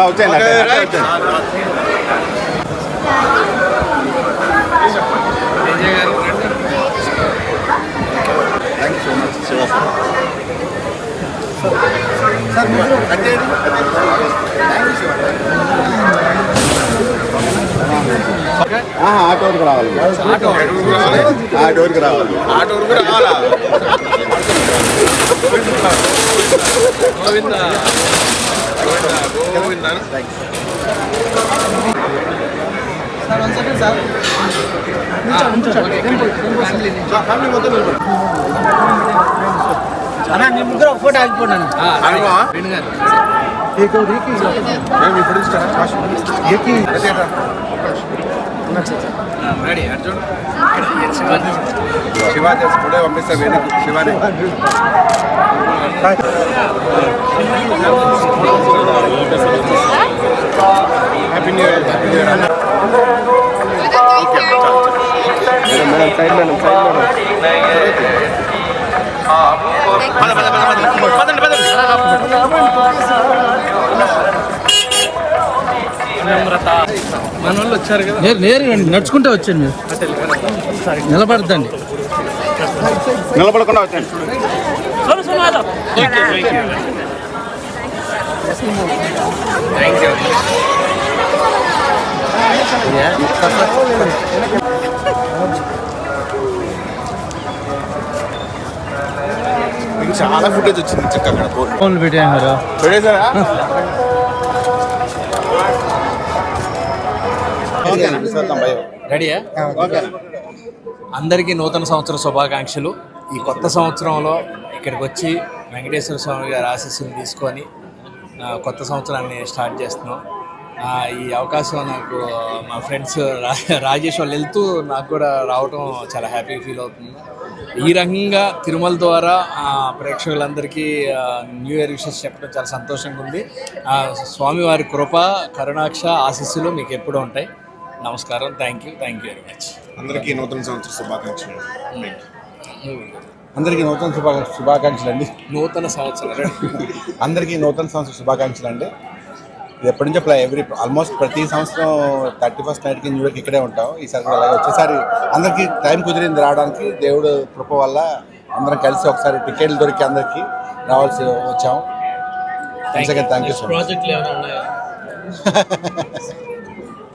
వచ్చేయండి. Thank you so much Shiva ఆహా, ఆ డోర్కి రావాలి ఆ డోర్కి రావాలి రావాలా గోవింద అన్నా మీ ముగ్గురు ఒక ఫోటో ఆగిపోయినాను అనుభవా మేము రెడీ అర్జున్ శివ చేసుకుంటే పంపిస్తా Vedika Shivani happy new year happy new year madam madam side madam side madam మన వాళ్ళు వచ్చారు కదా. నేరు నేరు నడుచుకుంటే వచ్చాను మీరు. నిలబడద్దండి. నిలబడకుండా చాలా ఫుటేజ్ వచ్చింది చక్కగా. అక్కడ ఫోన్లు పెట్టారు చూడేసారా రెడీయా? అందరికీ నూతన సంవత్సర శుభాకాంక్షలు. ఈ కొత్త సంవత్సరంలో ఇక్కడికి వచ్చి వెంకటేశ్వర స్వామి గారి ఆశీస్సులు తీసుకొని కొత్త సంవత్సరాన్ని స్టార్ట్ చేస్తున్నాం. ఈ అవకాశం నాకు మా ఫ్రెండ్స్ రా- రాజేష్ వాళ్ళు వెళ్తూ నాకు కూడా రావటం చాలా హ్యాపీ ఫీల్ అవుతుంది. ఈ రకంగా తిరుమల ద్వారా ప్రేక్షకులందరికీ న్యూ ఇయర్ విషెస్ చెప్పడం చాలా సంతోషంగా ఉంది. స్వామివారి కృప కరుణాక్ష ఆశీస్సులు మీకు ఎప్పుడూ ఉంటాయి. నమస్కారం thank you thank you very much అందరికీ నూతన సంవత్సర శుభాకాంక్షలు. అందరికీ నూతన శుభా శుభాకాంక్షలు అండి. నూతన సంవత్సరం. అందరికీ నూతన సంవత్సర శుభాకాంక్షలు అండి. ఇది ఎప్పటి నుంచో ప్లా ఎవ్రీ ఆల్మోస్ట్ ప్రతి సంవత్సరం థర్టీ ఫస్ట్ నైట్కి న్యూ ఇయర్కి ఇక్కడే ఉంటాం. ఈసారి కూడా అలాగే వచ్చేసారి అందరికీ టైం కుదిరింది రావడానికి. దేవుడు కృప వల్ల అందరం కలిసి ఒకసారి టికెట్లు దొరికి అందరికీ రావాల్సి వచ్చాం. Thank you so much